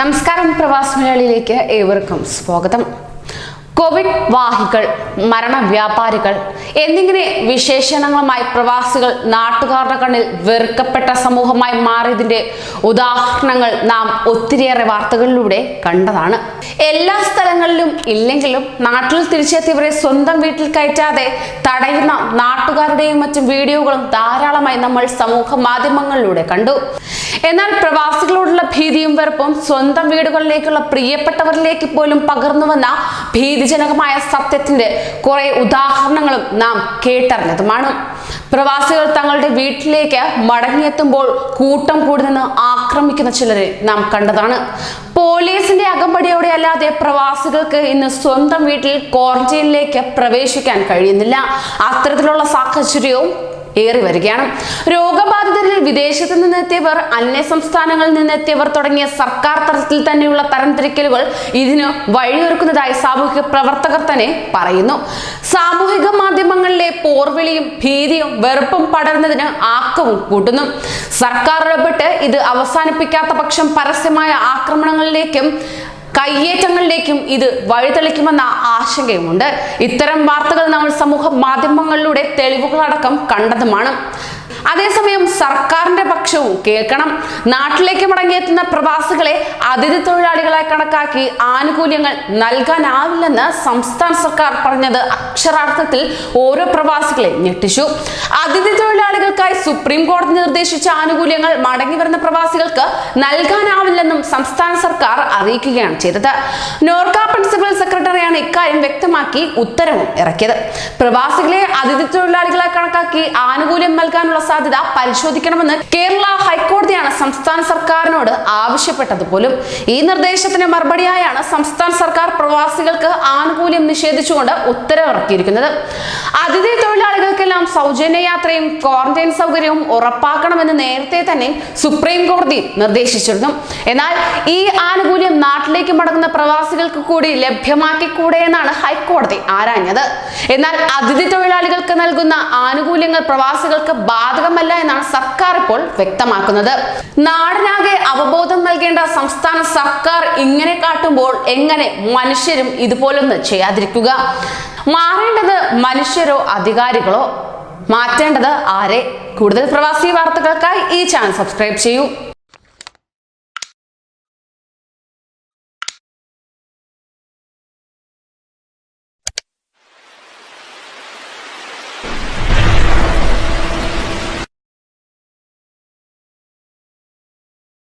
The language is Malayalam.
നമസ്കാരം പ്രവാസ് മലയാളിയിലേക്ക് ഏവർക്കും സ്വാഗതം. കോവിഡ് വാഹികൾ മരണവ്യാപാരികൾ എന്നിങ്ങനെ വിശേഷണങ്ങളുമായി പ്രവാസികൾ നാട്ടുകാരുടെ കണ്ണിൽ വെറുക്കപ്പെട്ട സമൂഹമായി മാറിയതിന്റെ ഉദാഹരണങ്ങൾ നാം ഒത്തിരിയേറെ വാർത്തകളിലൂടെ കണ്ടതാണ്. എല്ലാ സ്ഥലങ്ങളിലും ഇല്ലെങ്കിലും നാട്ടിൽ തിരിച്ചെത്തിയവരെ സ്വന്തം വീട്ടിൽ കയറ്റാതെ തടയുന്ന നാട്ടുകാരുടെയും മറ്റും വീഡിയോകളും ധാരാളമായി നമ്മൾ സമൂഹ മാധ്യമങ്ങളിലൂടെ കണ്ടു. എന്നാൽ പ്രവാസികളോടുള്ള ഭീതിയും വെറുപ്പും സ്വന്തം വീടുകളിലേക്കുള്ള പ്രിയപ്പെട്ടവരിലേക്ക് പോലും പകർന്നു വന്ന ഭീതിജനകമായ സത്യത്തിന്റെ കുറെ ഉദാഹരണങ്ങളും നാം കേട്ടറിഞ്ഞതുമാണ്. പ്രവാസികൾ തങ്ങളുടെ വീട്ടിലേക്ക് മടങ്ങിയെത്തുമ്പോൾ കൂട്ടം കൂടി നിന്ന് ആക്രമിക്കുന്ന ചിലരെ നാം കണ്ടതാണ്. പോലീസിന്റെ അകമ്പടിയോടെ അല്ലാതെ പ്രവാസികൾക്ക് ഇന്ന് സ്വന്തം വീട്ടിൽ ക്വാറന്റൈനിലേക്ക് പ്രവേശിക്കാൻ കഴിയുന്നില്ല. അത്തരത്തിലുള്ള സാഹചര്യവും ഏറി വരികയാണ്. രോഗബാധിതരിൽ വിദേശത്ത് നിന്നെത്തിയവർ അന്യ സംസ്ഥാനങ്ങളിൽ നിന്നെത്തിയവർ തുടങ്ങിയ സർക്കാർ തലത്തിൽ തന്നെയുള്ള തരംതിരിക്കലുകൾ ഇതിന് വഴിയൊരുക്കുന്നതായി സാമൂഹിക പ്രവർത്തകർ തന്നെ പറയുന്നു. സാമൂഹിക മാധ്യമങ്ങളിലെ പോർവിളിയും ഭീതിയും വെറുപ്പും പടരുന്നതിന് ആക്കവും കൂട്ടുന്നു. സർക്കാർ ഇടപെട്ട് ഇത് അവസാനിപ്പിക്കാത്ത പക്ഷം പരസ്യമായ ആക്രമണങ്ങളിലേക്കും കയ്യേറ്റങ്ങളിലേക്കും ഇത് വഴിതെളിക്കുമെന്ന ആശങ്കയുമുണ്ട്. ഇത്തരം വാർത്തകൾ നമ്മൾ സമൂഹ മാധ്യമങ്ങളിലൂടെ തെളിവുകളടക്കം കണ്ടതുമാണ്. അതേസമയം സർക്കാരിന്റെ പക്ഷവും കേൾക്കണം. നാട്ടിലേക്ക് മടങ്ങിയെത്തുന്ന പ്രവാസികളെ അതിഥി തൊഴിലാളികളെ കണക്കാക്കി ആനുകൂല്യങ്ങൾ നൽകാനാവില്ലെന്ന് സംസ്ഥാന സർക്കാർ പറഞ്ഞത് അക്ഷരാർത്ഥത്തിൽ ഓരോ പ്രവാസികളെ ഞെട്ടിച്ചു. അതിഥി തൊഴിലാളികൾക്കായി സുപ്രീം കോടതി നിർദ്ദേശിച്ച ആനുകൂല്യങ്ങൾ മടങ്ങി വരുന്ന പ്രവാസികൾക്ക് നൽകാനാവില്ലെന്നും സംസ്ഥാന സർക്കാർ അറിയിക്കുകയാണ് ചെയ്തത്. നോർക്ക പ്രിൻസിപ്പൽ സെക്രട്ടറിയാണ് ഇക്കാര്യം വ്യക്തമാക്കി ഉത്തരവും ഇറക്കിയത്. പ്രവാസികളെ അതിഥി തൊഴിലാളികളെ കണക്കാക്കി ആനുകൂല്യം നൽകാനുള്ള സാധ്യത പരിശോധിക്കണമെന്ന് കേരള ഹൈക്കോടതിയാണ് സംസ്ഥാന സർക്കാരിനോട് ആവശ്യപ്പെട്ടത് പോലും ഈ നിർദ്ദേശത്തിന് മറുപടിയായാണ് സംസ്ഥാന സർക്കാർ പ്രവാസികൾക്ക് ആനുകൂല്യം നിഷേധിച്ചുകൊണ്ട് ഉത്തരവിറക്കിയിരിക്കുന്നത്. അതിഥി തൊഴിലാളികൾക്കെല്ലാം സൗജന്യ യാത്രയും ക്വാറന്റൈൻ സൗകര്യവും ഉറപ്പാക്കണമെന്ന് നേരത്തെ തന്നെ സുപ്രീം കോടതി നിർദ്ദേശിച്ചിരുന്നു. എന്നാൽ ഈ ആനുകൂല്യം നാട്ടിലേക്ക് മടങ്ങുന്ന പ്രവാസികൾക്ക് കൂടി ലഭ്യമാക്കിക്കൂടെ എന്നാണ് ഹൈക്കോടതി ആരാഞ്ഞത്. എന്നാൽ അതിഥി തൊഴിലാളികൾക്ക് നൽകുന്ന ആനുകൂല്യങ്ങൾ പ്രവാസികൾക്ക് ബാധകമല്ല എന്നാണ് സർക്കാർ ഇപ്പോൾ വ്യക്തമാക്കുന്നത്. നാടിനാകെ അവബോധം നൽകേണ്ട സംസ്ഥാന സർക്കാർ ഇങ്ങനെ കാട്ടുമ്പോൾ എങ്ങനെ മനുഷ്യരും ഇതുപോലൊന്ന് ചെയ്യാതിരിക്കുക? മാറേണ്ടത് മനുഷ്യരോ അധികാരികളോ? മാറ്റേണ്ടത് ആരെ? കൂടുതൽ പ്രവാസി വാർത്തകൾക്കായി ഈ ചാനൽ സബ്സ്ക്രൈബ് ചെയ്യൂ.